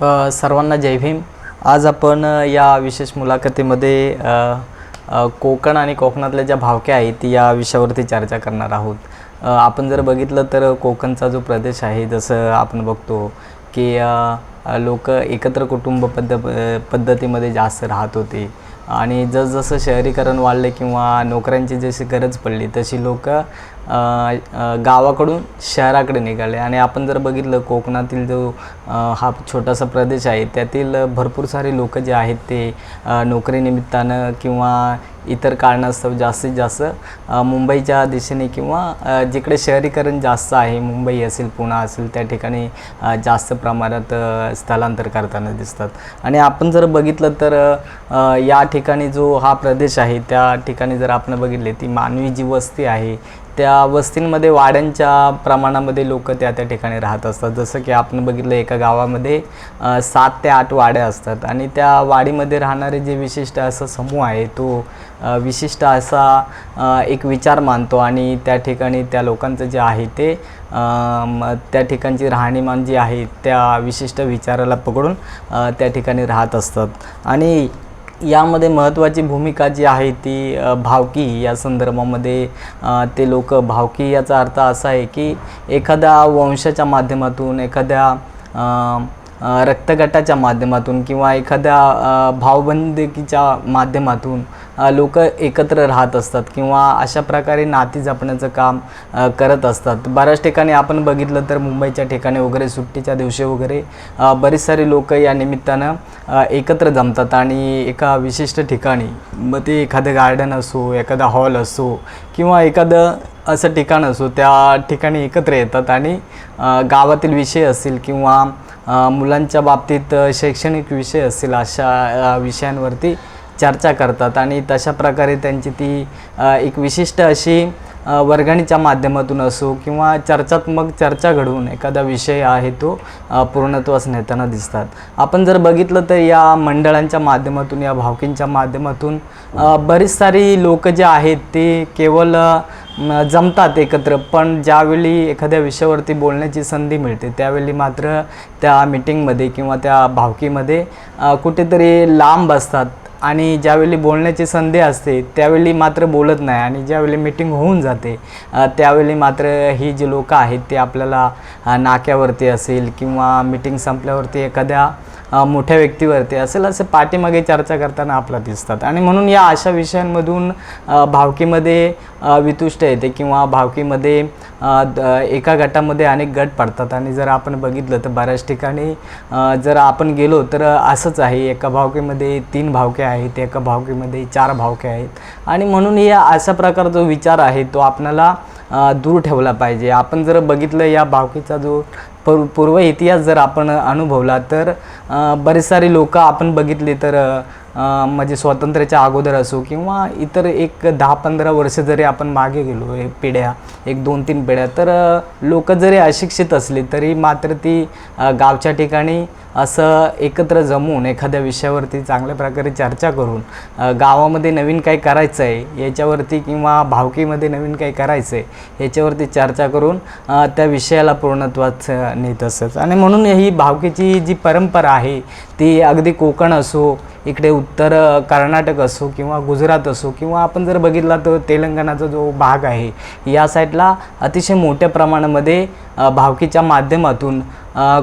सर्वांना जय भीम. आज आपण या विशेष मुलाखतीमध्ये कोकण आणि कोकणातल्या ज्या भावक्या आहेत या विषयावरती चर्चा करणार आहोत. आपण जर बघितलं तर कोकणचा जो प्रदेश आहे जसं आपण बघतो की लोक एकत्र कुटुंब पद्ध पद्धतीमध्ये जास्त राहत होते. आणि जसजसं शहरीकरण वाढले किंवा नोकऱ्यांची जशी गरज पडली तशी लोक गावाकडून शहराकडे निघाले. आणि आपण जर बघितलं कोकणातील जो हा छोटासा प्रदेश आहे त्यातील भरपूर सारे लोक जे आहेत ते नोकरीनिमित्तानं किंवा इतर कारणास्तव जास्तीत जास्त मुंबईच्या दिशेने किंवा जिकडे शहरीकरण जास्त आहे मुंबई असेल पुणा असेल त्या ठिकाणी जास्त प्रमाणात स्थलांतर करताना दिसतात. आणि आपण जर बघितलं तर या ठिकाणी जो हा प्रदेश आहे त्या ठिकाणी जर आपण बघितले ती मानवी जी वस्ती आहे त्या वस्तींमध्ये वाड्यांच्या प्रमाणामध्ये लोक त्या त्या ठिकाणी राहत असतात. जसं की आपण बघितलं एका गावामध्ये सात ते आठ वाड्या असतात आणि त्या वाडीमध्ये राहणारे जे विशिष्ट असा समूह आहे तो विशिष्ट असा एक विचार मानतो आणि त्या ठिकाणी त्या लोकांचं जे आहे ते त्या ठिकाणची राहणीमान जी आहे त्या विशिष्ट विचाराला पकडून त्या ठिकाणी राहत असतात. आणि यामध्ये महत्त्वाची भूमिका जी आहे ती भावकी या संदर्भामध्ये ते लोक भावकी याचा अर्थ असा आहे की एखाद्या वंशाच्या माध्यमातून एखाद्या रक्तगटाच्या माध्यमातून किंवा एखाद्या भावबंदकीच्या माध्यमातून लोक एकत्र राहत असतात किंवा अशा प्रकारे नाती जपण्याचं काम करत असतात. बऱ्याच ठिकाणी आपण बघितलं तर मुंबईच्या ठिकाणी वगैरे सुट्टीच्या दिवशी वगैरे बरेच सारे लोक या निमित्तानं एकत्र जमतात आणि एका विशिष्ट ठिकाणी मग ते एखादं गार्डन असो एखादा हॉल असो किंवा एखादं असं ठिकाण असो त्या ठिकाणी एकत्र येतात आणि गावातील विषय असतील किंवा मुलांच्या बाबतीत शैक्षणिक विषय असतील अशा विषयांवरती चर्चा करतात आणि तशा प्रकारे त्यांची ती एक विशिष्ट अशी वर्गणीच्या माध्यमातून असो किंवा चर्चात्मक चर्चा घडवून एखादा विषय आहे तो पूर्णत्वास नेताना दिसतात. आपण जर बघितलं तर या मंडळांच्या माध्यमातून या भावकींच्या माध्यमातून बरीच सारी लोक जे आहेत ते केवळ जमतात एकत्र पण ज्यावेळी एखाद्या विषयावरती बोलण्याची संधी मिळते त्यावेळी मात्र त्या मिटिंगमध्ये किंवा त्या भावकीमध्ये कुठेतरी लांब असतात. आणि ज्यावेळी बोलण्याची संधी असते त्यावेळी मात्र बोलत नाही आणि ज्यावेळी मीटिंग होऊन जाते त्यावेळी मात्र ही जी लोकं आहेत ते आपल्याला नाक्यावरती असेल किंवा मीटिंग संपल्यावरती एखाद्या मोठ्या व्यक्तीवरती असेल असे पाठीमागे चर्चा करताना आपला दिसतात. आणि म्हणून या अशा विषयांमधून भावकीमध्ये वितुष्ट येते किंवा भावकीमध्ये द- एका गटामध्ये अनेक गट पडतात. आणि जर आपण बघितलं तर बऱ्याच ठिकाणी जर आपण गेलो तर असंच आहे. एका भावकीमध्ये तीन भावके आहेत एका भावकीमध्ये चार भावके आहेत. आणि म्हणून या अशा प्रकार जो विचार आहे तो आपल्याला दूर ठेवला पाहिजे. आपण जर बघितलं या भावकीचा जो पूर्व पूर्व इतिहास जर आपण अनुभवला तर बरेच सारे लोक आपण बघितले तर म्हणजे स्वातंत्र्याच्या अगोदर असो किंवा इतर एक दहा पंधरा वर्ष जरी आपण मागे गेलो हे पिढ्या एक दोन तीन पिढ्या तर लोक जरी अशिक्षित असले तरी मात्र ती गावच्या ठिकाणी असं एकत्र जमून एखाद्या विषयावरती चांगल्या प्रकारे चर्चा करून गावामध्ये नवीन काही करायचं आहे याच्यावरती किंवा भावकीमध्ये नवीन काही करायचं आहे याच्यावरती चर्चा करून त्या विषयाला पूर्णत्वात नेत असत. आणि म्हणून ही भावकीची जी परंपरा आहे ती अगदी कोकण असो इकडे उत्तर कर्नाटक असो किंवा गुजरात असो किंवा आपण जर बघितला तर तेलंगणाचा जो भाग आहे या साईडला अतिशय मोठ्या प्रमाणामध्ये भावकीच्या माध्यमातून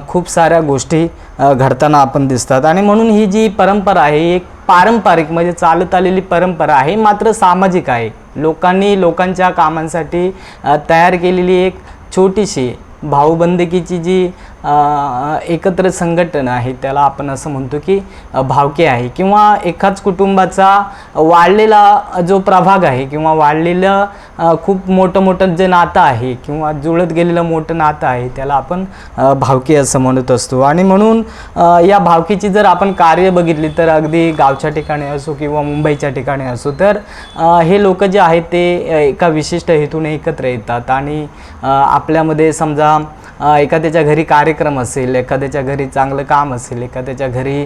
खूप साऱ्या गोष्टी घडताना आपण दिसतात. आणि म्हणून ही जी परंपरा आहे एक पारंपरिक म्हणजे चालत आलेली परंपरा आहे मात्र सामाजिक आहे. लोकांनी लोकांच्या कामांसाठी तयार केलेली एक छोटीशी भाऊबंदकीची जी एकत्र संघटन आहे त्याला आपण असं म्हणतो की भावके आहे. किंवा एकाच कुटुंबाचा वाढलेला जो प्रभाग आहे किंवा वाढलेलं खूप मोठं मोठं जे नातं आहे किंवा जुळत गेलेलं मोठं नातं आहे त्याला आपण भावके भावकी असं म्हणत असतो. आणि म्हणून या भावकीची जर आपण कार्य बघितली तर अगदी गावच्या ठिकाणी असो किंवा मुंबईच्या ठिकाणी असो तर हे लोक जे आहेत ते एका विशिष्ट हेतून एकत्र येतात. आणि आपल्यामध्ये समजा एखाद्याच्या घरी कार्यक्रम असेल एखाद्याच्या घरी चांगलं काम असेल एखाद्याच्या घरी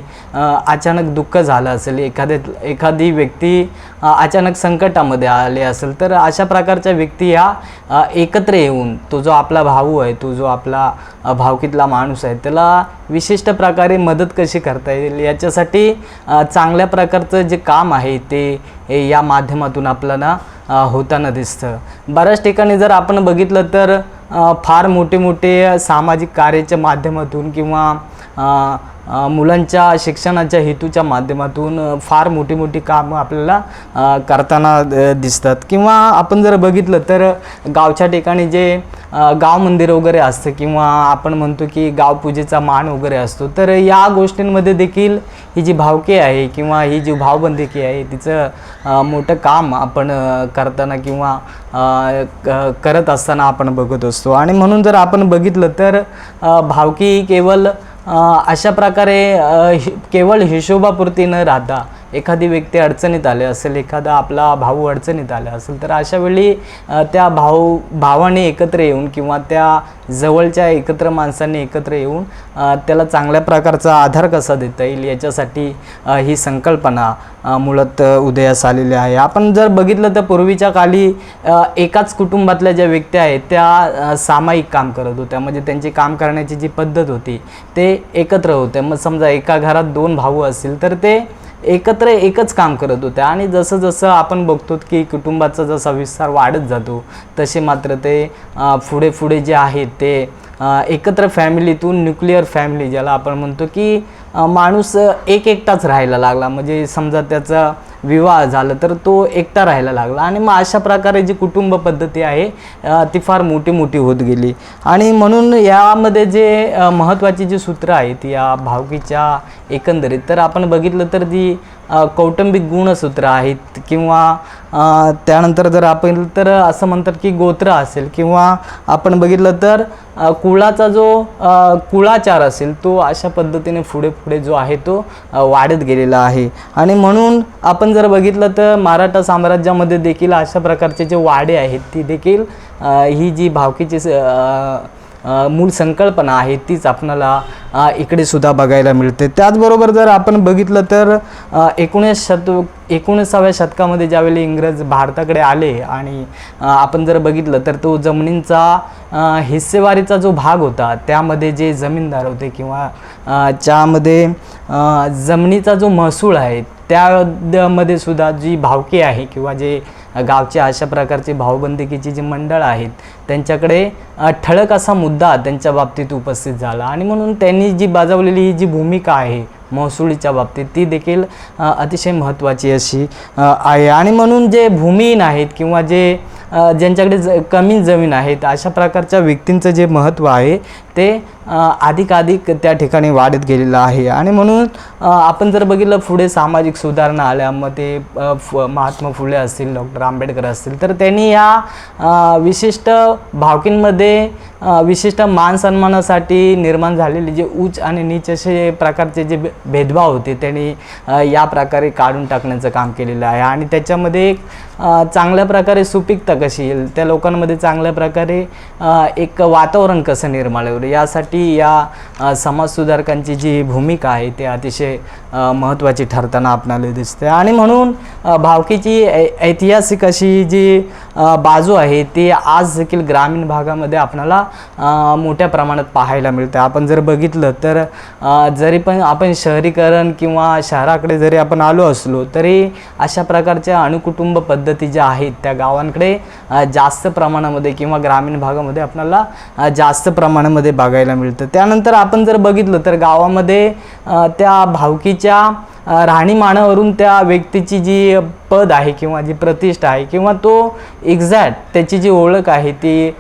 अचानक दुःख झालं असेल एखाद्या एखादी व्यक्ती अचानक संकटामध्ये आले असेल तर अशा प्रकारच्या व्यक्ती ह्या एकत्र येऊन तो जो आपला भाऊ आहे तो जो आपला भावकीतला माणूस आहे त्याला विशिष्ट प्रकारे मदत कशी करता येईल याच्यासाठी चांगल्या प्रकारचं जे काम आहे ते या माध्यमातून आपल्याला होताना दिसतं. बऱ्याच ठिकाणी जर आपण बघितलं तर फार मोठे मोठे सामाजिक कार्याच्या माध्यमातून किंवा मुलांच्या शिक्षणाच्या हेतूच्या माध्यमातून फार मोठी मोठी कामं आपल्याला करताना दिसतात. किंवा आपण जर बघितलं तर गावच्या ठिकाणी जे गाव मंदिर वगैरे असतं किंवा आपण म्हणतो की गावपूजेचा मान वगैरे असतो तर या गोष्टींमध्ये देखील ही जी भावकी आहे किंवा ही जी भावबंदिकी आहे तिचं मोठं काम आपण करताना किंवा क- करत असताना आपण बघत असतो. आणि म्हणून जर आपण बघितलं तर भावकी केवळ अशा प्रकारे हि- केवळ हिशोबापुरती न राहता एखादी व्यक्ती अडचणीत आले असेल एखादा आपला भाऊ अडचणीत आला असेल तर अशा वेळी त्या भाऊ भावाने एकत्र येऊन किंवा त्या जवळच्या एकत्र माणसांनी एकत्र येऊन त्याला चांगल्या प्रकारचा आधार कसा देता येईल याच्यासाठी ही संकल्पना मुळात उदयास आलेली आहे. आपण जर बघितलं तर पूर्वीच्या काली एकाच कुटुंबातल्या ज्या व्यक्ती आहेत त्या सामायिक काम करत होत्या. म्हणजे त्यांची काम करण्याची जी पद्धत होती ते एकत्र होते. मग समजा एका घरात दोन भाऊ असतील तर ते एकत्र एकच काम करत होते आणि जसं जसं आपण बघतो की कुटुंबाचा जसा विस्तार वाढत जातो तसे मात्र ते पुढे पुढे जे आहेत ते एकत्र फॅमिलीतून न्यूक्लिअर फॅमिली ज्याला आपण म्हणतो की माणूस एक एकटाच राहायला लागला. म्हणजे समजा त्याचा विवाह झाला तर तो एकटा राहायला लागला. आणि मग अशा प्रकारे जी कुटुंब पद्धती आहे ती फार मोठी मोठी होत गेली. आणि म्हणून यामध्ये जे महत्त्वाची जी सूत्र आहेत या भावकीच्या एकंदरीत तर आपण बघितलं तर जी कौटुंबिक गुणसूत्र आहेत किंवा त्यानंतर जर आपण तर असं म्हणतात की गोत्र असेल किंवा आपण बघितलं तर कुळाचा जो कुळाचार असेल तो अशा पद्धतीने पुढे पुढे जो आहे तो वाढत गेलेला आहे. आणि म्हणून आपण जर बघितलं तर मराठा साम्राज्यामध्ये देखील अशा प्रकारचे जे वाडे आहेत ती देखील ही जी भावकीची स- मूळ संकल्पना आहे तीच आपणाला इकडे सुद्धा बघायला मिळते. त्याचबरोबर जर आपण बघितलं तर एकोणीस शत एकोणीसाव्या शतकामध्ये ज्यावेळी इंग्रज भारताकडे आले आणि आपण जर बघितलं तर तो जमिनींचा हिस्सेवारीचा जो भाग होता त्यामध्ये जे जमीनदार होते किंवा ज्यामध्ये जमिनीचा जो महसूल आहे त्यामध्ये सुद्धा जी भावकी आहे किंवा जे गावचे अशा प्रकारचे भावबंदिकीची जी मंडळ आहेत त्यांच्याकडे ठळक असा मुद्दा त्यांच्या बाबतीत उपस्थित झाला. आणि म्हणून त्यांनी जी बजावलेली ही जी भूमिका आहे महसुलीच्या बाबतीत ती देखील अतिशय महत्त्वाची अशी आहे. आणि म्हणून जे भूमिहीन आहेत किंवा जे ज्यांच्याकडे ज कमी जमीन आहेत अशा प्रकारच्या व्यक्तींचं जे महत्त्व आहे ते अधिकाधिक त्या ठिकाणी वाढत गेलेलं आहे. आणि म्हणून आपण जर बघितलं पुढे सामाजिक सुधारणा आल्या मग ते फ महात्मा फुले असतील डॉक्टर आंबेडकर असतील तर त्यांनी या विशिष्ट भावकींमध्ये विशिष्ट मान सन्मानासाठी निर्माण झालेले जे उच्च आणि नीच असे प्रकारचे जे भे- भेदभाव होते त्यांनी या प्रकारे काढून टाकण्याचं काम केलेलं आहे. आणि त्याच्यामध्ये एक चांगल्या प्रकारे सुपिकता कशी येईल त्या लोकांमध्ये चांगल्या प्रकारे एक वातावरण कसं निर्माण होईल यासाठी या अ, समाजसुधारकांची जी भूमिका आहे ते अतिशय महत्त्वाची ठरताना आपणाला दिसते आणि म्हणून भावकीची ऐ- ऐतिहासिक अशी जी बाजू आहे ती आज देखील ग्रामीण भागामध्ये आपणाला मोठ्या प्रमाणात पाहायला मिळते आपण जर बघितलं तर जरी पण आपण शहरीकरण किंवा शहराकडे जरी आपण आलो असलो तरी अशा प्रकारच्या अणुकुटुंब पद्धती ज्या आहेत त्या गावांकडे जास्त प्रमाणामध्ये किंवा ग्रामीण भागामध्ये आपल्याला जास्त प्रमाणामध्ये बघायला मिळतं. त्यानंतर आपण जर बघितलं तर गावामध्ये त्या भावकीच्या राहणीमानावरून त्या व्यक्तीची जी पद आहे किंवा जी प्रतिष्ठा आहे किंवा तो एक्झॅक्ट त्याची जी ओळख आहे ती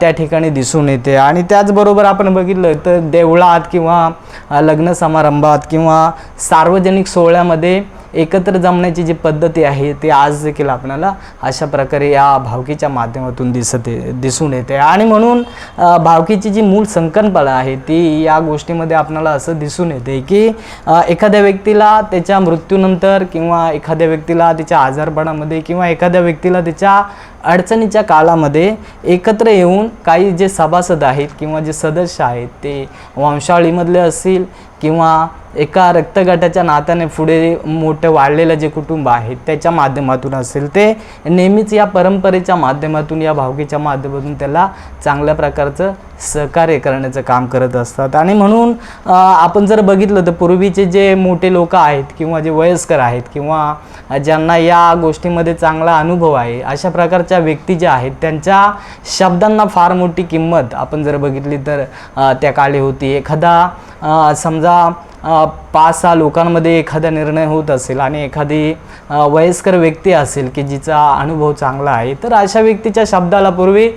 त्या ठिकाणी दिसून येते. आणि त्याचबरोबर आपण बघितलं तर देवळात किंवा लग्न समारंभात किंवा सार्वजनिक सोहळ्यामध्ये एकत्र जमण्याची जी पद्धती आहे ती आज देखील आपल्याला अशा प्रकारे या भावकीच्या माध्यमातून दिसत आहे- दिसून येते. आणि म्हणून भावकीची जी मूळ संकल्पना आहे ती या गोष्टीमध्ये आपल्याला असं दिसून येते की एखाद्या व्यक्तीला त्याच्या मृत्यूनंतर किंवा एखाद्या व्यक्तीला त्याच्या आजारपणामध्ये किंवा एखाद्या व्यक्तीला त्याच्या अडचणीच्या काळामध्ये एकत्र येऊन काही जे सभासद आहेत किंवा जे सदस्य आहेत ते वंशावळीमधले असतील किंवा एका रक्तगटाच्या नात्याने पुढे मोठं वाढलेलं जे कुटुंब आहे त्याच्या माध्यमातून असेल ते. नेहमीच या परंपरेच्या माध्यमातून या भावकीच्या माध्यमातून त्याला चांगल्या प्रकारचं सहकार्य करण्याचं काम करत असतात. आणि म्हणून आपण जर बघितलं तर पूर्वीचे जे मोठे लोक आहेत किंवा जे वयस्कर आहेत किंवा ज्यांना या गोष्टीमध्ये चांगला अनुभव आहे अशा प्रकारच्या व्यक्ती ज्या आहेत त्यांच्या शब्दांना फार मोठी किंमत आपण जर बघितली तर त्या काळी होती. एखादा समजा पाच सहा लोकांमध्ये एखादा निर्णय होत असेल आणि एखादी वयस्कर व्यक्ती असेल की जिचा अनुभव चांगला आहे तर अशा व्यक्तीच्या शब्दाला पूर्वी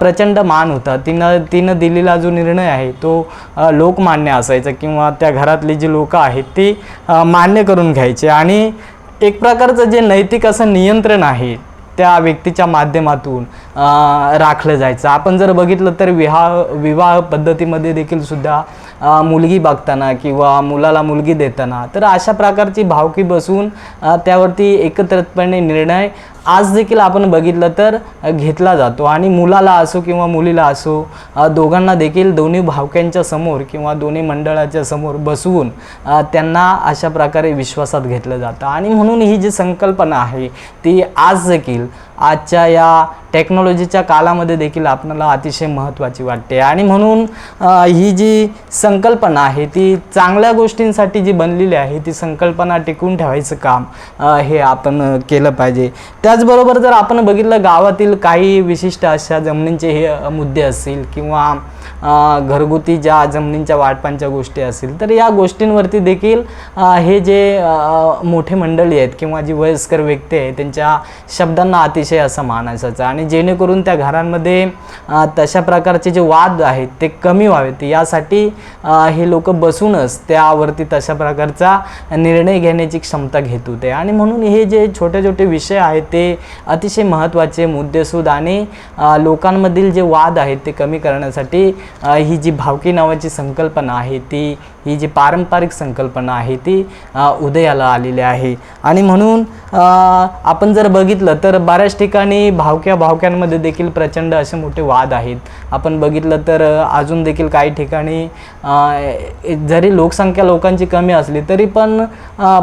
प्रचंड मान होता. तिनं तिनं दिलेला जो निर्णय आहे तो लोकमान्य असायचा किंवा त्या घरातली जी लोकं आहेत ती मान्य करून घ्यायचे. आणि एक प्रकारचं जे नैतिक असं नियंत्रण आहे त्या व्यक्तीच्या माध्यमातून राखलं जायचं. आपण जर बघितलं तर विवाह विवाह पद्धतीमध्ये देखील सुद्धा मुलगी बघताना किंवा मुलाला मुलगी देताना तर अशा प्रकारची भावकी बसून त्यावरती एकत्रितपणे निर्णय आज देखील आपण बघितलं तर घेतला जातो. आणि मुलाला असो किंवा मुलीला असो दोघांना देखील दोन्ही भावक्यांच्या समोर किंवा दोन्ही मंडळाच्या समोर बसवून त्यांना अशा प्रकारे विश्वासात घेतलं जातं. आणि म्हणून ही जी संकल्पना आहे ती आज देखील आजच्या या टेक्नॉलॉजीच्या काळामध्ये देखील आपल्याला अतिशय महत्त्वाची वाटते. आणि म्हणून ही जी संकल्पना आहे ती चांगल्या गोष्टींसाठी जी बनलेली आहे ती संकल्पना टिकून ठेवायचं काम हे आपण केलं पाहिजे. त्याचबरोबर जर आपण बघितलं गावातील काही विशिष्ट अशा जमिनींचे हे मुद्दे असतील किंवा घरगुती ज्या जमिनींच्या वाटपांच्या गोष्टी असतील तर या गोष्टींवरती देखील हे जे मोठे मंडळी आहेत किंवा जी वयस्कर व्यक्ती आहे त्यांच्या शब्दांना अतिशय असं मान आणि जेणेकरून त्या घरांमध्ये तशा प्रकारचे जे वाद आहेत ते कमी व्हावेत. यासाठी हे लोक बसूनच त्यावरती तशा प्रकारचा निर्णय घेण्याची क्षमता घेत होते. आणि म्हणून हे जे छोटे छोटे विषय आहेत ते अतिशय महत्त्वाचे मुद्देसूद आणि लोकांमधील जे वाद आहेत ते कमी करण्यासाठी ही जी भावकी नावाची संकल्पना आहे ती ही जी पारंपरिक संकल्पना आहे ती उदयाला आलेली आहे. आणि म्हणून आपण जर बघितलं तर बऱ्याच ठिकाणी भावक्या भावक्यांमध्ये देखील प्रचंड असे मोठे वाद आहेत. आपण बघितलं तर अजून देखील काही ठिकाणी जरी लोकसंख्या लोकांची कमी असली तरी पण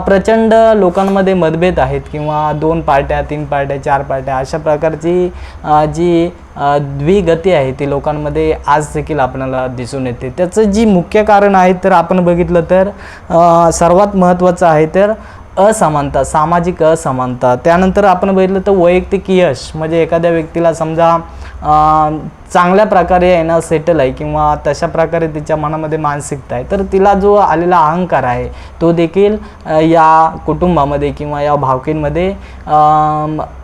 प्रचंड लोकांमध्ये मतभेद आहेत किंवा दोन पार्ट्या तीन पार्ट्या चार पार्ट्या अशा प्रकारची जी द्विगती आहे ती लोकांमध्ये आज देखील आपल्याला दिसून येते. त्याचं जी मुख्य कारण आहे तर आपण आपण बघितलं तर सर्वात महत्त्वाचं आहे तर असमानता सामाजिक असमानता. त्यानंतर आपण बघितलं तर वैयक्तिक यश. म्हणजे एखाद्या व्यक्तीला समजा चांगल्या प्रकारे आहे ना सेटल आहे किंवा तशा प्रकारे तिच्या मनामध्ये मानसिकता आहे तर तिला जो आलेला अहंकार आहे तो देखील या कुटुंबामध्ये किंवा या भावकींमध्ये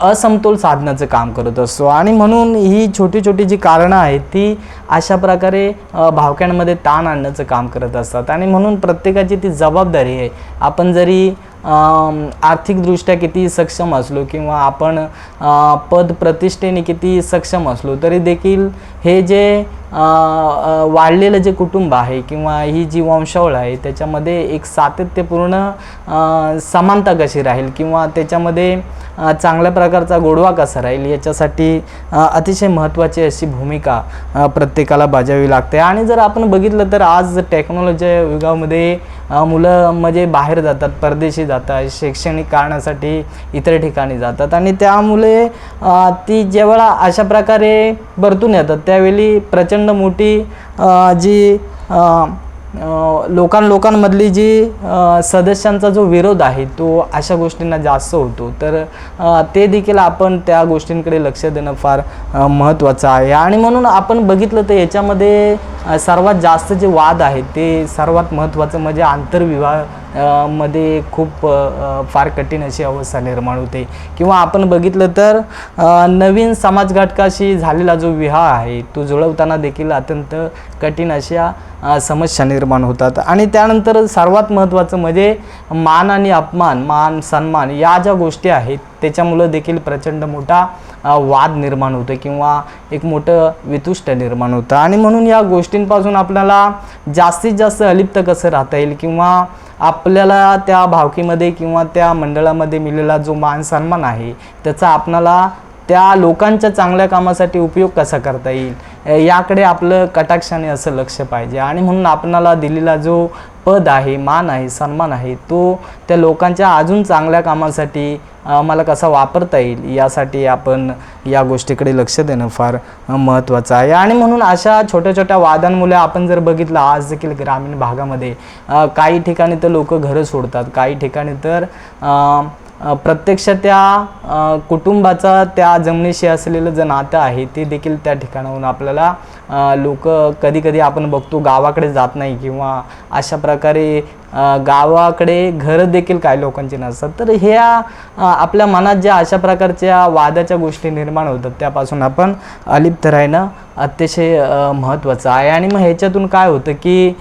असमतोल साधण्याचं काम करत असतो. आणि म्हणून ही छोटी छोटी जी कारणं आहेत ती अशा प्रकारे भावक्यांमध्ये ताण आणण्याचं काम करत असतात. आणि म्हणून प्रत्येकाची ती जबाबदारी आहे. आपण जरी आर्थिकदृष्ट्या किती सक्षम असलो किंवा आपण पद प्रतिष्ठेने किती सक्षम असलो तरी देखील हे जे वाढलेलं जे कुटुंब आहे किंवा ही जी वंशावळ आहे त्याच्यामध्ये एक सातत्यपूर्ण समानता कशी राहील किंवा त्याच्यामध्ये चांगल्या प्रकारचा गोडवा कसा राहील याच्यासाठी अतिशय महत्त्वाची अशी भूमिका प्रत्येकाला बजावी लागते. आणि जर आपण बघितलं तर आज टेक्नॉलॉजी युगामध्ये मुलं म्हणजे बाहेर जातात परदेशी जातात शैक्षणिक कारणासाठी इतर ठिकाणी जातात आणि त्यामुळे ती जेव्हा अशा प्रकारे परतून येतात त्यावेळी प्रचंड मोठी जी लोकां लोकांमधली जी सदस्यांचा जो विरोध आहे तो अशा गोष्टींना जास्त होतो. तर ते देखील आपण त्या गोष्टींकडे लक्ष देणं फार महत्त्वाचं आहे. आणि म्हणून आपण बघितलं तर याच्यामध्ये सर्वात जास्त जे वाद आहेत ते सर्वात महत्त्वाचं म्हणजे आंतरविवाह मध्ये खूप फार कठीण अशी अवस्था निर्माण होते. किंवा आपण बघितलं तर नवीन समाजघटकाशी झालेला जो विवाह आहे तो जुळवताना देखील अत्यंत कठीण अशा समस्या निर्माण होतात. आणि त्यानंतर सर्वात महत्त्वाचं म्हणजे मान आणि अपमान मान सन्मान या ज्या गोष्टी आहेत त्याच्यामुळं देखील प्रचंड मोठा वाद निर्माण होतो किंवा एक मोठं वितुष्ट निर्माण होतं. आणि म्हणून या गोष्टींपासून आपल्याला जास्तीत जास्त अलिप्त कसं राहता येईल किंवा आप आपल्याला त्या भावकीमध्ये किंवा त्या मंडळामध्ये मिळालेला जो मान सन्मान आहे त्याचा आपणाला त्या लोकांच्या चांगल्या कामासाठी उपयोग कसा करता येईल? याकडे आपलं कटाक्षाने असं लक्ष पाहिजे. आणि म्हणून आपणाला दिलेला जो पद आहे मान आहे सन्मान आहे तो त्या लोकांच्या अजून चांगल्या कामासाठी आम्हाला मला कसा वापरता येईल यासाठी आपण या गोष्टीकडे लक्ष देणं फार महत्त्वाचं आहे. आणि म्हणून अशा छोट्या छोट्या वादांमुळे आपण जर बघितलं आज देखील ग्रामीण भागामध्ये काही ठिकाणी तर लोक घरं सोडतात काही ठिकाणी तर आ, प्रत्यक्ष त्या कुटुंबाचा त्या जमिनीशी असलेलं जे नातं आहे ते देखील त्या ठिकाणाहून आपल्याला लोक कधी कधी आपण बघतो गावाकडे जात नाही किंवा अशा प्रकारे गावाकडे घरं देखील काही लोकांची नसतात. तर ह्या आपल्या मनात ज्या अशा प्रकारच्या वादाच्या गोष्टी निर्माण होतात त्यापासून आपण अलिप्त राहणं अतिशय महत्त्वाचं आहे. आणि मग ह्याच्यातून काय होतं की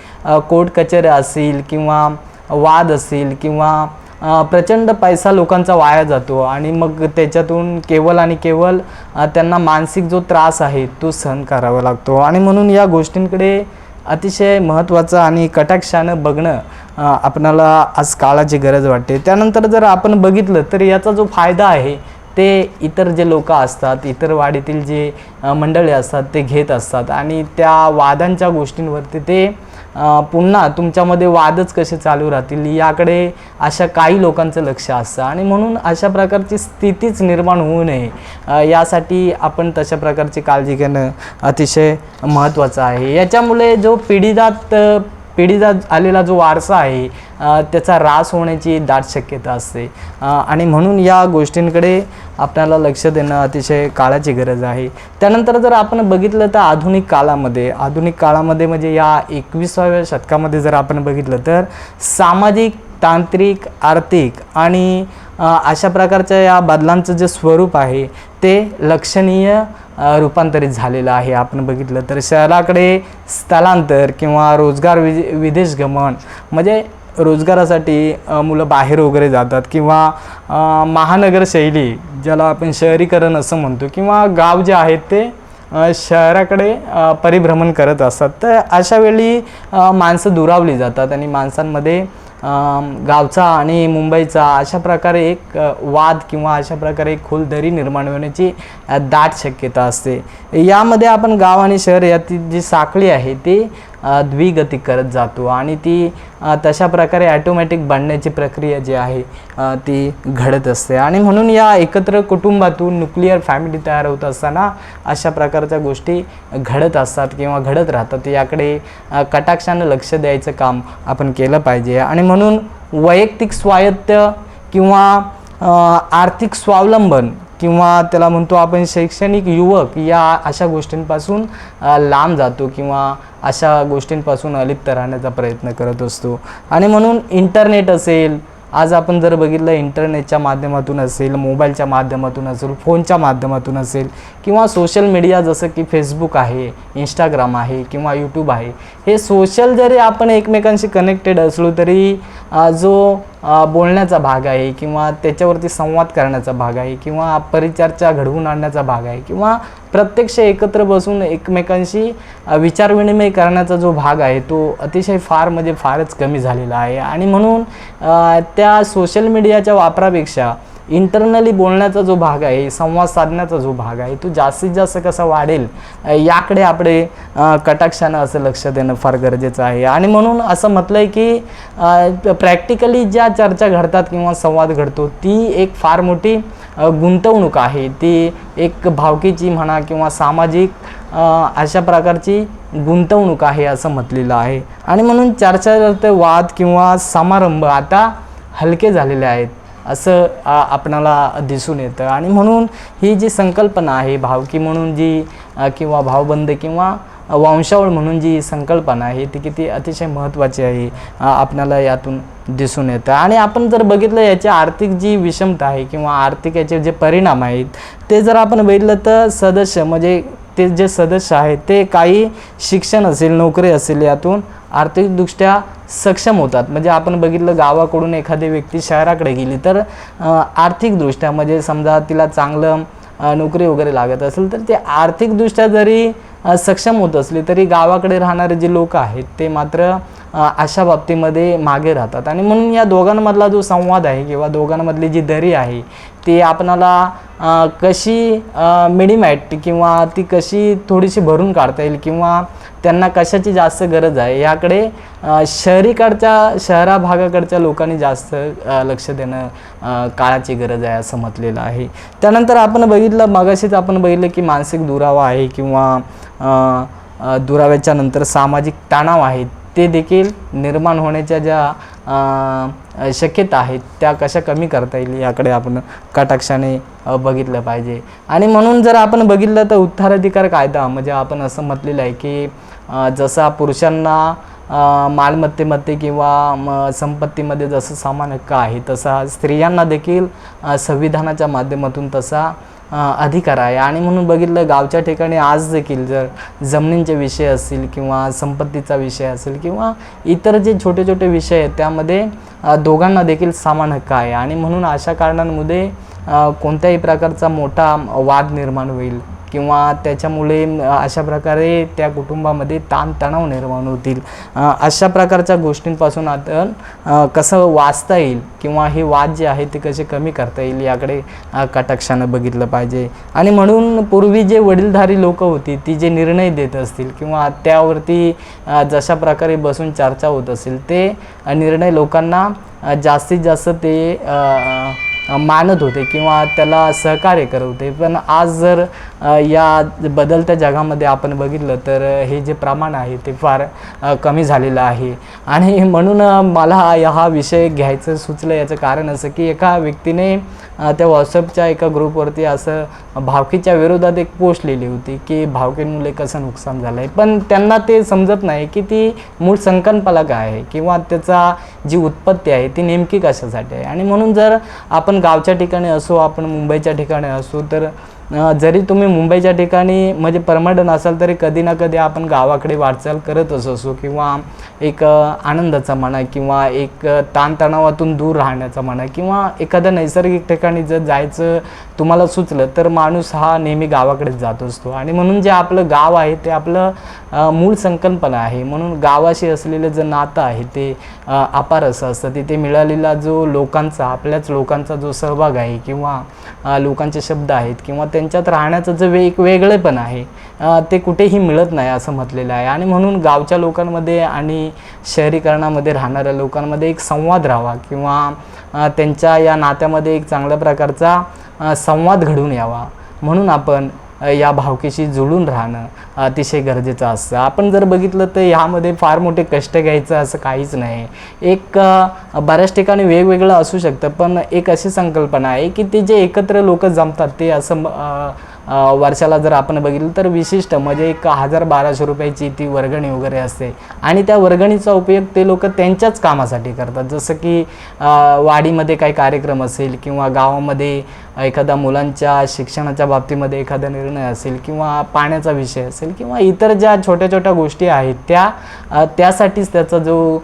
कोर्ट कचेरी असेल किंवा वाद असेल किंवा प्रचंड पैसा लोकांचा वाया जातो आणि मग त्याच्यातून केवळ आणि केवळ त्यांना मानसिक जो त्रास आहे तो सहन करावा लागतो. आणि म्हणून या गोष्टींकडे अतिशय महत्त्वाचं आणि कटाक्षानं बघणं आपणाला आज काळाची गरज वाटते. त्यानंतर जर आपण बघितलं तर याचा जो फायदा आहे ते इतर जे लोक असतात इतर वाडीतील जे मंडळे मंडळी असतात ते घेत असतात. आणि त्या वादांच्या गोष्टींवरती ते पुन्हा तुमच्यामध्ये वादच कसे चालू राहतील याकडे अशा काही लोकांचं लक्ष असतं. आणि म्हणून अशा प्रकारची स्थितीच निर्माण होऊ नये. यासाठी आपण तशा प्रकारची काळजी घेणं अतिशय महत्त्वाचं आहे. याच्यामुळे जो पिढीजात पिढीचा आलेला जो वारसा आहे त्याचा ऱ्हास होण्याची दाट शक्यता असते. आणि म्हणून या गोष्टींकडे आपल्याला लक्ष देणं अतिशय काळाची गरज आहे. त्यानंतर जर आपण बघितलं तर आधुनिक काळामध्ये आधुनिक काळामध्ये म्हणजे या एकविसाव्या शतकामध्ये जर आपण बघितलं तर सामाजिक तांत्रिक आर्थिक आणि अशा प्रकारच्या या बदलांचं जे स्वरूप आहे ते लक्षणीय रूपांतरित झालेलं आहे. आपण बघितलं तर शहराकडे स्थलांतर किंवा रोजगार वि विदेश गमन म्हणजे रोजगारासाठी मुलं बाहेर वगैरे जातात किंवा महानगर शैली ज्याला आपण शहरीकरण असं म्हणतो किंवा गाव जे आहेत ते शहराकडे परिभ्रमण करत असतात. तर अशावेळी माणसं दुरावली जातात आणि माणसांमध्ये गावचा आणि मुंबईचा अशा प्रकारे एक वाद किंवा अशा प्रकारे एक खोल दरी निर्माण होण्याची दाट शक्यता असते. यामध्ये आपण गाव आणि शहर यातील जी साखळी आहे ती द्विगती करत जातो. आणि ती तशा प्रकारे ॲटोमॅटिक बनण्याची प्रक्रिया जी आहे ती घडत असते. आणि म्हणून या एकत्र कुटुंबातून न्यूक्लिअर फॅमिली तयार होत असताना अशा प्रकारच्या गोष्टी घडत असतात किंवा घडत राहतात. याकडे कटाक्षानं लक्ष द्यायचं काम आपण केलं पाहिजे. आणि म्हणून वैयक्तिक स्वायत्त किंवा आर्थिक स्वावलंबन किंवा त्याला म्हणतो आपण शैक्षणिक युवक या अशा गोष्टींपासून लांब जातो किंवा अशा गोष्टींपासून अलिप्त राहण्याचा प्रयत्न करत असतो. आणि म्हणून इंटरनेट असेल आज आपण जर बघितलं इंटरनेटच्या माध्यमातून असेल मोबाईलच्या माध्यमातून असेल फोनच्या माध्यमातून असेल किंवा सोशल मीडिया जसं की फेसबुक आहे इंस्टाग्राम आहे किंवा यूट्यूब आहे हे सोशल जरी आपण एकमेकांशी कनेक्टेड असलो तरी जो बोलण्याचा भाग आहे किंवा त्याच्यावरती संवाद करण्याचा भाग आहे किंवा परिचर्चा घडवून आणण्याचा भाग आहे किंवा प्रत्यक्ष एकत्र बसून एकमेकांशी विचारविनिमय करण्याचा जो भाग आहे तो अतिशय फार म्हणजे फारच कमी झालेला आहे. आणि म्हणून त्या सोशल मीडियाच्या वापरापेक्षा इंटरनली बोलण्याचा जो भाग आहे संवाद साधण्याचा जो भाग आहे तो जास्तीत जास्त कसा वाढेल याकडे आपले कटाक्षानं असं लक्ष देणं फार गरजेचं आहे. आणि म्हणून असं म्हटलं आहे की प्रॅक्टिकली ज्या चर्चा घडतात किंवा संवाद घडतो ती एक फार मोठी गुंतवणूक आहे. ती एक भावकीची म्हणा किंवा सामाजिक अशा प्रकारची गुंतवणूक आहे असं म्हटलेलं आहे. आणि म्हणून चर्चा वाद किंवा समारंभ आता हलके झालेले आहेत असं आपणाला दिसून येतं. आणि म्हणून ही जी संकल्पना आहे भावकी म्हणून जी किंवा भावबंद किंवा वंशावळ म्हणून जी संकल्पना आहे ती किती अतिशय महत्त्वाची आहे आपणाला यातून दिसून येतं. आणि आपण जर बघितलं याची आर्थिक जी विषमता आहे किंवा आर्थिक याचे जे परिणाम आहेत ते जर आपण बघितलं तर सदस्य म्हणजे ते जे सदस्य आहेत ते काही शिक्षण असेल नोकरी असेल यातून आर्थिकदृष्ट्या सक्षम होतात. म्हणजे आपण बघितलं गावाकडून एखादी व्यक्ती शहराकडे गेली तर आर्थिकदृष्ट्या म्हणजे समजा तिला चांगलं नोकरी वगैरे लागत असेल तर ते आर्थिकदृष्ट्या जरी सक्षम होत असली तरी गावाकडे राहणारे जे लोक आहेत ते मात्र अशा बाबतीमध्ये मागे राहतात. आणि म्हणून या दोघांमधला जो संवाद आहे किंवा दोघांमधली जी दरी आहे ती आपणाला कशी मिडिमॅट किंवा ती कशी थोडीशी भरून काढता येईल किंवा त्यांना कशाची जास्त गरज आहे याकडे शहरीकडच्या शहरा भागाकडच्या लोकांनी जास्त लक्ष देणं काळाची गरज आहे असं म्हटलेलं आहे. त्यानंतर आपण बघितलं मगाशीच आपण बघितलं की मानसिक दुरावा आहे किंवा दुराव्याच्या नंतर सामाजिक तणाव आहेत ते देखील निर्माण होण्याच्या ज्या शक्यता आहेत त्या कशा कमी करता येईल याकडे आपण कटाक्षाने बघितलं पाहिजे. आणि म्हणून जर आपण बघितलं तर उत्तराधिकार कायदा म्हणजे आपण असं म्हटलेलं आहे की जसा पुरुषांना मालमत्तेमध्ये किंवा संपत्तीमध्ये जसं समान हक्क आहे तसा स्त्रियांना देखील संविधानाच्या माध्यमातून तसा अधिकार आहे. आणि म्हणून बघितलं गावच्या ठिकाणी आज देखील जर जमिनींचे विषय असतील किंवा संपत्तीचा विषय असेल किंवा इतर जे छोटे छोटे विषय आहेत त्यामध्ये दोघांना देखील समान हक्क आहे. आणि म्हणून अशा कारणांमध्ये कोणत्याही प्रकारचा मोठा वाद निर्माण होईल. किंवा त्याच्यामुळे अशा प्रकारे त्या कुटुंबामध्ये ताणतणाव निर्माण होतील. अशा प्रकारच्या गोष्टींपासून आपण कसं वाचता येईल किंवा हे वाद जे आहे ते कसे कमी करता येईल याकडे कटाक्षानं बघितलं पाहिजे. आणि म्हणून पूर्वी जे वडीलधारी लोक होती ती जे निर्णय देत असतील किंवा त्यावरती जशा प्रकारे बसून चर्चा होत असेल ते निर्णय लोकांना जास्तीत जास्त ते मानत होते किंवा त्याला सहकार्य करत होते. पण आज जर या बदलत्या जगामध्ये आपण बघितलं तर हे जे प्रमाण आहे ते फार कमी झालेलं आहे. आणि म्हणून मला हा हा विषय घ्यायचं सुचलं याचं कारण असं की एका व्यक्तीने त्या व्हॉट्सअपच्या एका ग्रुपवरती असं भावकीच्या विरोधात एक पोस्ट लिहिली होती की भावकीमुळे कसं नुकसान झालं आहे पण त्यांना ते समजत नाही की ती मूळ संकल्पना काय आहे किंवा त्याचा जी उत्पत्ती आहे ती नेमकी कशासाठी आहे. आणि म्हणून जर आपण गावच्या ठिकाणी असो आपण मुंबईच्या ठिकाणी असो तर जरी तुम्ही मुंबईच्या ठिकाणी म्हणजे परमनंट असाल तरी कधी ना कधी आपण गावाकडे वाटचाल करतच असो किंवा एक आनंदाचा म्हणा किंवा एक ताणतणावातून दूर राहण्याचा म्हणा किंवा एखाद्या नैसर्गिक ठिकाणी जर जायचं तुम्हाला सुचलं तर माणूस हा नेहमी गावाकडेच जात असतो. आणि म्हणून जे आपलं गाव आहे ते आपलं मूळ संकल्पना आहे. म्हणून गावाशी असलेलं जे नातं आहे ते अपार असं असतं. तिथे मिळालेला जो लोकांचा आपल्याच लोकांचा जो सहभाग आहे किंवा लोकांचे शब्द आहेत किंवा ते त्यांच्यात राहण्याचं जे वेग वेगळेपण आहे. ते कुठेही मिळत नाही असं म्हटलेलं आहे. आणि म्हणून गावच्या लोकांमध्ये आणि शहरीकरणामध्ये राहणाऱ्या लोकांमध्ये एक संवाद राहावा किंवा त्यांच्या या नात्यामध्ये एक चांगल्या प्रकारचा संवाद घडून यावा. म्हणून आपण या भावकीशी जुळून राहणं अतिशय गरजेचं असतं. आपण जर बघितलं तर ह्यामध्ये फार मोठे कष्ट घ्यायचं असं काहीच नाही. एक बऱ्याच ठिकाणी वेगवेगळं असू शकतं पण एक अशी संकल्पना आहे की ते जे एकत्र लोक जमतात ते असं वर्षाला जर आपण बघितलं तर विशिष्ट म्हणजे एक हजार बाराशे रुपयाची ती वर्गणी वगैरे असते. आणि त्या वर्गणीचा उपयोग ते लोक त्यांच्याच कामासाठी करतात. जसं की वाडीमध्ये काही कार्यक्रम असेल किंवा गावामध्ये एखाद्या मुलांच्या शिक्षणाच्या बाबतीमध्ये एखादा निर्णय असेल किंवा पाण्याचा विषय असेल किंवा इतर ज्या छोट्या छोट्या गोष्टी आहेत त्या त्यासाठीच त्याचा जो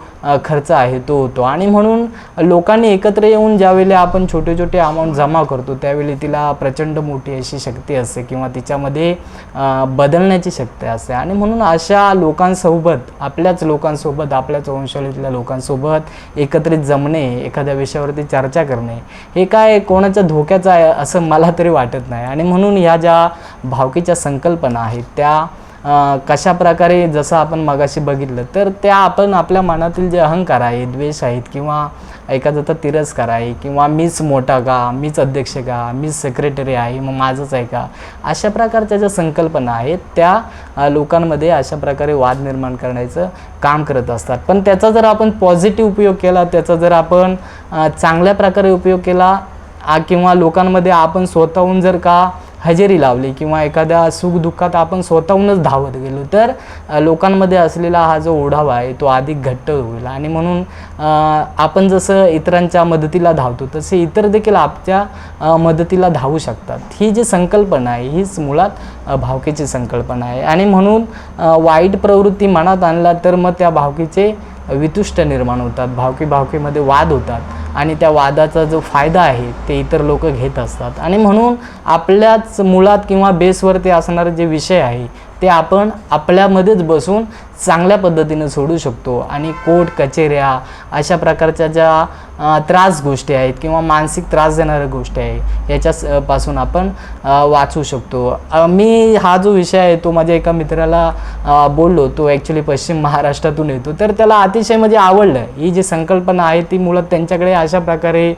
खर्च आहे तो होतो. आणि म्हणून लोकांनी एकत्र येऊन ज्यावेळेला आपण छोटे छोटे अमाऊंट जमा करतो त्यावेळी तिला प्रचंड मोठी अशी शक्ती असते किंवा तिच्यामध्ये बदलण्याची शक्ती असते. आणि म्हणून अशा लोकांसोबत आपल्याच लोकांसोबत आपल्याच वंशावलीतल्या लोकांसोबत एकत्रित जमणे एखाद्या विषयावरती चर्चा करणे हे काय कोणाच्या धोक्याचं आहे असं मला तरी वाटत नाही. आणि म्हणून ह्या ज्या भावकीच्या संकल्पना आहेत त्या कशा प्रकारे जसं आपण मगाशी बघितलं तर त्या आपण आपल्या मनातील जे अहंकार आहे द्वेष आहेत किंवा एखादा तिरस्कार आहे किंवा मीच मोठा का मीच अध्यक्ष का मीच सेक्रेटरी आहे मग माझंच आहे का अशा प्रकारच्या ज्या संकल्पना आहेत त्या लोकांमध्ये अशा प्रकारे वाद निर्माण करण्याचं काम करत असतात. पण त्याचा जर आपण पॉझिटिव्ह उपयोग केला त्याचा जर आपण चांगल्या प्रकारे उपयोग केला किंवा लोकांमध्ये आपण स्वतःहून जर का हजेरी लावली किंवा एखाद्या सुखदुःखात आपण स्वतःहूनच धावत गेलो तर लोकांमध्ये असलेला हा जो ओढावा आहे तो अधिक घट्ट होईल. आणि म्हणून आपण जसं इतरांच्या मदतीला धावतो तसे इतर देखील आपल्या मदतीला धावू शकतात. ही जी संकल्पना आहे हीच मुळात भावकेची भावकीची संकल्पना आहे. आणि म्हणून वाईट प्रवृत्ती मनात आणला तर मग त्या भावकीचे वितुष्ट निर्माण होतात भावकी भावकीमध्ये वाद होतात. आणि त्या वादाचा जो फायदा आहे ते इतर लोक घेत असतात. आणि म्हणून आपल्याच मुळात किंवा बेसवरती असणारे जे विषय आहे ते आपण आपल्यामध्येच बसून चांगल्या पद्धतीने सोडू शकतो. आणि कोर्ट कचेऱ्या अशा प्रकारच्या ज्या त्रास गोष्टी आहेत किंवा मानसिक त्रास देणाऱ्या गोष्टी आहे याच्या पासून आपण वाचू शकतो. मी हा जो विषय आहे तो माझ्या एका मित्राला बोललो. तो ॲक्च्युली पश्चिम महाराष्ट्रातून येतो. तर त्याला अतिशय म्हणजे आवडलं. ही जी संकल्पना आहे ती मुळात त्यांच्याकडे अशा प्रकारे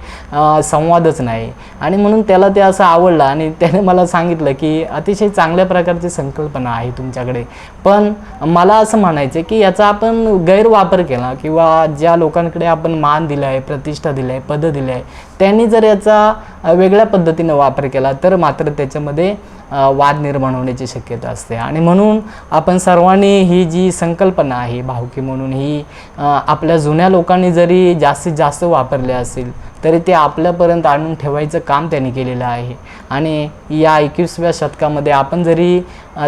संवादच नाही. आणि म्हणून त्याला ते असं आवडलं आणि त्याने मला सांगितलं की अतिशय चांगल्या प्रकारची संकल्पना आहे तुमच्याकडे. पण मला असं म्हणायचं की याचा आपण गैरवापर केला किंवा ज्या लोकांकडे आपण मान दिला आहे प्रतिष्ठा दिली आहे पद दिले आहे त्यांनी जर याचा वेगळ्या पद्धतीनं वापर केला तर मात्र त्याच्यामध्ये वाद निर्माण होण्याची शक्यता असते. आणि म्हणून आपण सर्वांनी ही जी संकल्पना आहे भावकी म्हणून ही आपल्या जुन्या लोकांनी जरी जास्तीत जास्त वापरले असेल तरी ते आपल्यापर्यंत आणून ठेवायचं काम त्यांनी केलेलं आहे. आणि या एकवीसव्या शतकामध्ये आपण जरी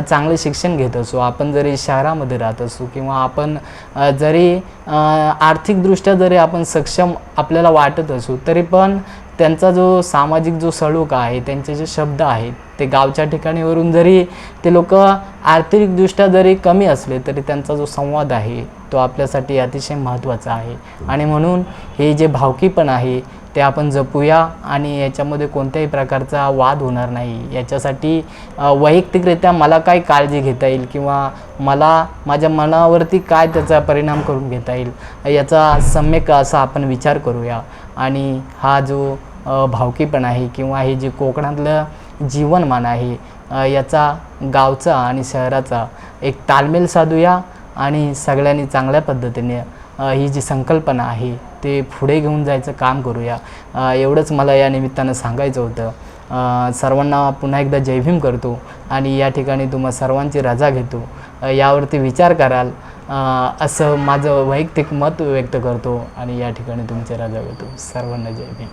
चांगले शिक्षण घेत असू आपण जरी शहरामध्ये राहत असू किंवा आपण जरी आर्थिकदृष्ट्या जरी आपण सक्षम आपल्याला वाटत असू तरी पण त्यांचा जो सामाजिक जो सळूक आहे त्यांचे जे शब्द आहेत ते गावच्या ठिकाणीवरून जरी ते लोक आर्थिकदृष्ट्या जरी कमी असले तरी त्यांचा जो संवाद आहे तो आपल्यासाठी अतिशय महत्त्वाचा आहे. आणि म्हणून हे जे भावकीपण आहे ते आपण जपूया आणि याच्यामध्ये कोणत्याही प्रकारचा वाद होणार नाही. याच्यासाठी वैयक्तिकरित्या मला काय काळजी घेता येईल किंवा मला माझ्या मनावरती काय त्याचा परिणाम करून घेता येईल याचा सम्यक असा आपण विचार करूया. आणि हा जो भावकीपण आहे किंवा हे जे कोकणातलं जीवनमान आहे याचा गावचा आणि शहराचा एक तालमेल साधूया आणि सगळ्यांनी चांगल्या पद्धतीने ही जी संकल्पना आहे ते पुढे घेऊन जायचं काम करूया. एवढंच मला या निमित्तानं सांगायचं होतं. सर्वांना पुन्हा एकदा जयभीम करतो आणि या ठिकाणी तुम्हा सर्वांची रजा घेतो. यावरती विचार कराल. असं माझं वैयक्तिक मत व्यक्त करतो आणि या ठिकाणी तुमची रजा घेतो. सर्वांना जयभीम